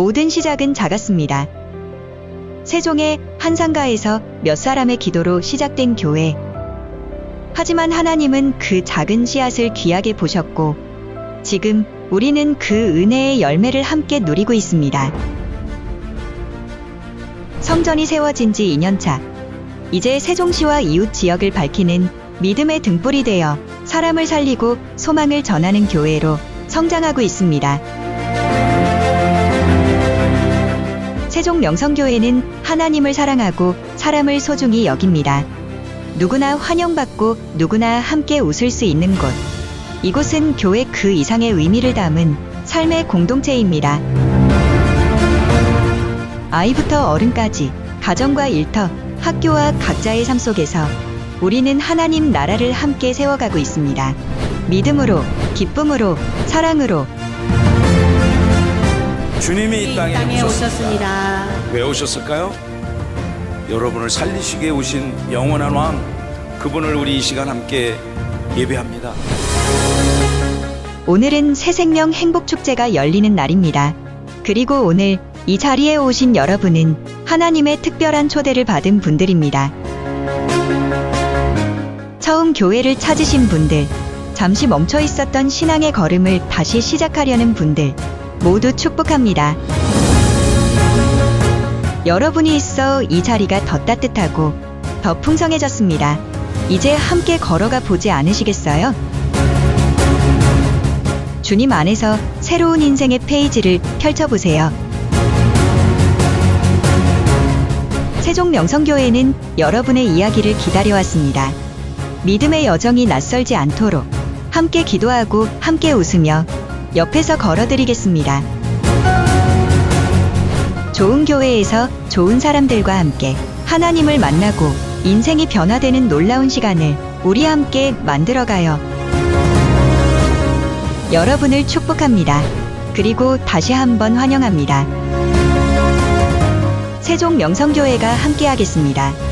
모든 시작은 작았습니다. 세종의 한상가에서 몇 사람의 기도로 시작된 교회. 하지만 하나님은 그 작은 씨앗을 귀하게 보셨고, 지금 우리는 그 은혜의 열매를 함께 누리고 있습니다. 성전이 세워진 지 2년차. 이제 세종시와 이웃 지역을 밝히는 믿음의 등불이 되어 사람을 살리고 소망을 전하는 교회로 성장하고 있습니다. 세종 명성교회는 하나님을 사랑하고 사람을 소중히 여깁니다. 누구나 환영받고 누구나 함께 웃을 수 있는 곳. 이곳은 교회 그 이상의 의미를 담은 삶의 공동체입니다. 아이부터 어른까지 가정과 일터, 학교와 각자의 삶 속에서 우리는 하나님 나라를 함께 세워가고 있습니다. 믿음으로, 기쁨으로, 사랑으로 주님이 이 땅에, 땅에 오셨습니다. 오셨습니다. 왜 오셨을까요? 여러분을 살리시기 위해 오신 영원한 왕 그분을 우리 이 시간 함께 예배합니다. 오늘은 새생명 행복축제가 열리는 날입니다. 그리고 오늘 이 자리에 오신 여러분은 하나님의 특별한 초대를 받은 분들입니다. 처음 교회를 찾으신 분들, 잠시 멈춰 있었던 신앙의 걸음을 다시 시작하려는 분들, 모두 축복합니다. 여러분이 있어 이 자리가 더 따뜻하고 더 풍성해졌습니다. 이제 함께 걸어가 보지 않으시겠어요? 주님 안에서 새로운 인생의 페이지를 펼쳐보세요. 세종 명성교회는 여러분의 이야기를 기다려왔습니다. 믿음의 여정이 낯설지 않도록 함께 기도하고 함께 웃으며 옆에서 걸어드리겠습니다. 좋은 교회에서 좋은 사람들과 함께 하나님을 만나고 인생이 변화되는 놀라운 시간을 우리 함께 만들어가요. 여러분을 축복합니다. 그리고 다시 한번 환영합니다. 세종 명성교회가 함께하겠습니다.